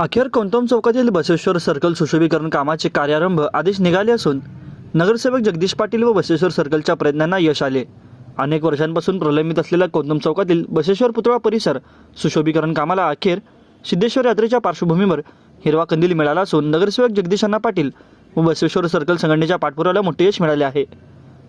अखेर कोंतम चौकातील बसवेश्वर सर्कल सुशोभीकरण कामाचे कार्यारंभ आदेश निघाले असून नगरसेवक जगदीश पाटील व बसवेश्वर सर्कलच्या प्रयत्नांना यश आले. अनेक वर्षांपासून प्रलंबित असलेल्या कोंतम चौकातील बसेश्वर पुतळा परिसर सुशोभीकरण कामाला अखेर सिद्धेश्वर यात्रेच्या पार्श्वभूमीवर हिरवा कंदील मिळाला असून नगरसेवक जगदीश अण्णा पाटील व बसवेश्वर सर्कल संघटनेच्या पाठपुराव्याला मोठे यश मिळाले आहे.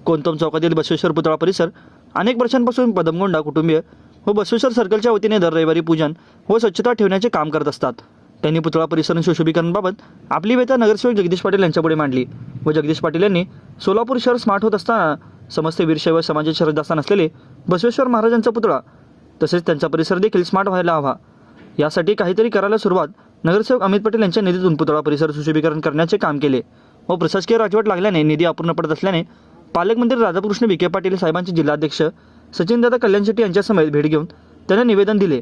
कोंतम चौकातील बसवेश्वर पुतळा परिसर अनेक वर्षांपासून पदमगोंडा कुटुंबीय व बसवेश्वर सर्कलच्या वतीने दर रविवारी पूजन व स्वच्छता ठेवण्याचे काम करत असतात. त्यांनी पुतळा परिसर सुशोभीकरणाबाबत आपली व्यथा नगरसेवक जगदीश पाटील यांच्यापुढे मांडली व जगदीश पाटील यांनी सोलापूर शहर स्मार्ट होत असताना समस्त वीरशैव समाजाचे श्रद्धास्थान असलेले बसवेश्वर महाराजांचा पुतळा तसेच त्यांचा परिसर देखील स्मार्ट व्हायला हवा. यासाठी काहीतरी करायला सुरुवात नगरसेवक अमित पटेल यांच्या निधीतून पुतळा परिसर सुशोभीकरण करण्याचे काम केले व प्रशासकीय राजवट लागल्याने निधी अपूर्ण पडत असल्याने पालकमंत्री राधाकृष्ण विखे पाटील साहेबांचे जिल्हाध्यक्ष सचिनदादा कल्याण शेट्टी यांच्यासमवेत भेट घेऊन त्यांना निवेदन दिले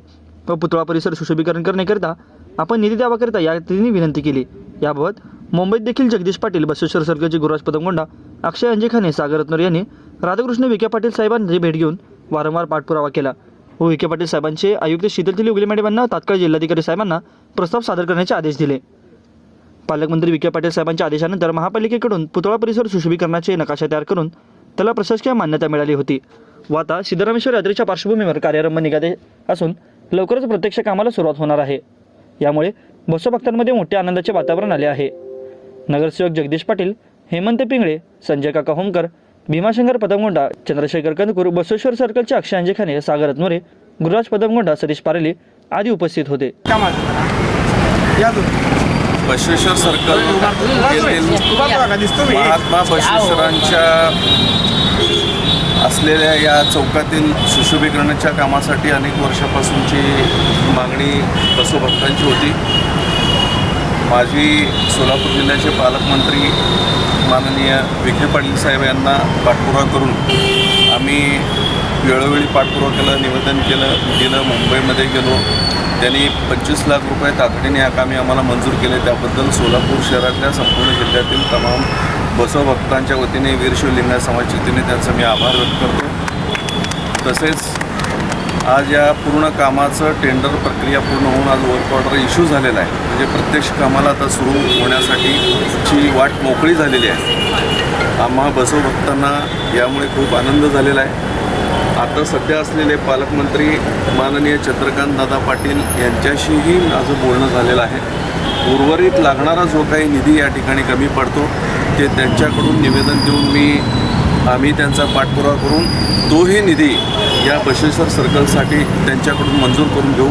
व पुतळा परिसर सुशोभीकरण करण्याकरिता आपण निधी द्यावाकरिता या तिन्ही विनंती केली. याबाबत मुंबईत देखील जगदीश पाटील बसवेश्वर सरकारचे गुरुराज पदमगोंडा अक्षय अंजेखाने सागरत्नोर यांनी राधाकृष्ण विखे पाटील साहेबांची भेट घेऊन वारंवार पाठपुरावा केला. व विखे पाटील साहेबांचे आयुक्त शीतलथिली उगले मॅडमांना तात्काळ जिल्हाधिकारी साहेबांना प्रस्ताव सादर करण्याचे आदेश दिले. पालकमंत्री विखे पाटील साहेबांच्या आदेशानंतर महापालिकेकडून पुतळा परिसर सुशोभीकरणाचे नकाशा तयार करून त्याला प्रशासकीय मान्यता मिळाली होती. व आता सिद्धरामेश्वर यात्रेच्या पार्श्वभूमीवर कार्यारंभ निघाले असून लवकरच प्रत्यक्ष कामाला सुरुवात होणार आहे. यामुळे बसभक्तांमध्ये मोठ्या आनंदाचे वातावरण आले आहे नगरसेवक जगदीश पाटील हेमंत पिंगळे संजय काका होमकर भीमाशंकर पदमगोंडा चंद्रशेखर कंदकूर बसवेश्वर सर्कलचे अक्षय अंजेखाने सागर रत्नोरे गुरुराज पदमगोंडा सतीश पारेली आदी उपस्थित होते बसवेश्वर सर्कल महात्मा बसवेश्वरांच्या असलेल्या या चौकातील सुशोभीकरणाच्या कामासाठी अनेक वर्षापासूनची मागणी बसवभक्तांची होती. माजी सोलापूर जिल्ह्याचे पालकमंत्री माननीय विखे पाटील साहेब यांना पाठपुरावा करून आम्ही वेळोवेळी पाठपुरावा केला निवेदन केलं दिलं मुंबईमध्ये गेलो. त्यांनी पंचवीस लाख रुपये तातडीने या कामी आम्हाला मंजूर केले. त्याबद्दल सोलापूर शहरातल्या संपूर्ण जिल्ह्यातील तमाम बसवभक्तांच्या वतीने वीरशिव समाजच्या वतीने त्यांचा मी आभार व्यक्त करतो. तसेच आज या पूर्ण कामाचं टेंडर प्रक्रिया पूर्ण होऊन आज वर्क ऑर्डर इश्यू झालेला आहे. म्हणजे प्रत्यक्ष कामाला आता सुरू होण्यासाठी ची वाट मोकळी झालेली आहे. आम्हा बसवभक्तांना यामुळे खूप आनंद झालेला आहे. आता सध्या असलेले पालकमंत्री माननीय चंद्रकांत दादा पाटील यांच्याशीही माझं बोलणं झालेलं आहे. उर्वरित लागणारा जो काही निधी या ठिकाणी कमी पडतो ते त्यांच्याकडून निवेदन देऊन मी आम्ही त्यांचा पाठपुरावा करून तोही निधी या बशेश्वर सर्कलसाठी त्यांच्याकडून मंजूर करून घेऊ.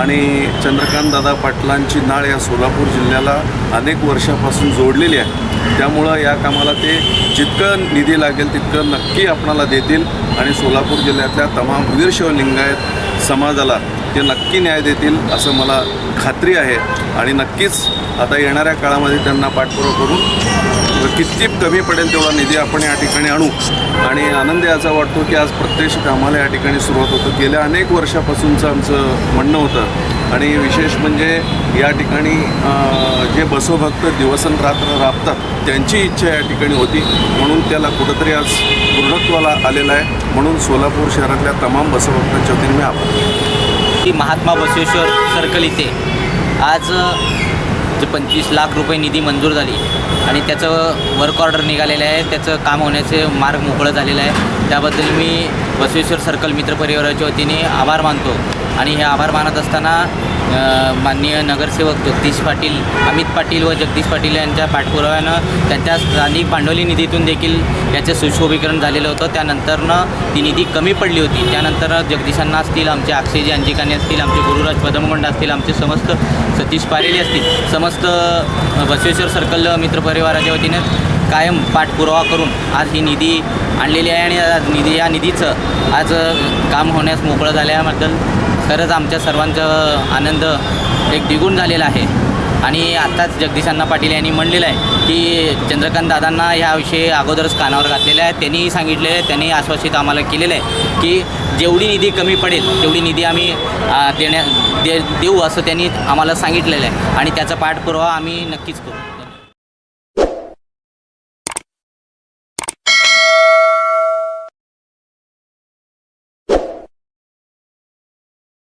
आणि चंद्रकांत दादा पाटलांची नाळ या सोलापूर जिल्ह्याला अनेक वर्षापासून जोडलेली आहे. त्यामुळं या कामाला ते जितकं निधी लागेल तितकं नक्की आपणाला देतील. आणि सोलापूर जिल्ह्यातल्या तमाम वीरशैव लिंगायत समाजाला ते नक्की न्याय देतील असं मला खात्री आहे. आणि नक्कीच आता येणाऱ्या काळामध्ये त्यांना पाठपुरावा करून किती कमी पडेल तेवढा निधी आपण या ठिकाणी आणू? आणि आनंद याचा वाटतो की आज प्रत्यक्ष कामाला या ठिकाणी सुरुवात होतं. गेल्या अनेक वर्षापासूनचं आमचं म्हणणं होतं. आणि विशेष म्हणजे या ठिकाणी जे बसवभक्त दिवसन रात्र राबतात त्यांची इच्छा या ठिकाणी होती. म्हणून त्याला कुठंतरी आज पूर्णत्वाला आलेला आहे. म्हणून सोलापूर शहरातल्या तमाम बसवभक्तांच्या वतीने मी आभार महात्मा बसवेश्वर सर्कल इथे. आज जे पंचवीस लाख रुपये निधी मंजूर झाली आणि त्याचं वर्क ऑर्डर निघालेलं आहे. त्याचं काम होण्याचे मार्ग मोकळं झालेलं आहे. त्याबद्दल मी बसवेश्वर सर्कल मित्र परिवाराच्या वतीने आभार मानतो आणि हे आभार मानत असताना माननीय नगरसेवक जगदीश पाटील अमित पाटील व जगदीश पाटील यांच्या पाठपुराव्यानं त्यांच्या स्थानिक भांडवली निधीतून देखील याचं सुशोभीकरण झालेलं होतं. त्यानंतरनं ती निधी कमी पडली होती. त्यानंतर जगदीशांना असतील आमचे अक्षयजी अंजिकाने असतील आमचे गुरुराज पदमगोंड असतील आमचे समस्त सतीश पारेली असतील. समस्त बसवेश्वर सर्कल मित्रपरिवाराच्या वतीनं कायम पाठपुरावा करून आज ही निधी आणलेली आहे आणि आज निधी या निधीचं आज काम होण्यास मोकळं झाल्याबद्दल खरंच आमच्या सर्वांचं आनंद एक द्विगुण झालेला आहे. आणि आत्ताच जगदीशांना पाटील यांनी म्हणलेलं आहे की चंद्रकांत दादांना ह्याविषयी अगोदरच कानावर घातलेलं आहे. त्यांनी सांगितलेलं आहे त्यांनी आश्वासित आम्हाला केलेलं आहे की जेवढी निधी कमी पडेल तेवढी निधी आम्ही देण्या दे देऊ असं त्यांनी आम्हाला सांगितलेलं आहे. आणि त्याचा पाठपुरावा आम्ही नक्कीच करू.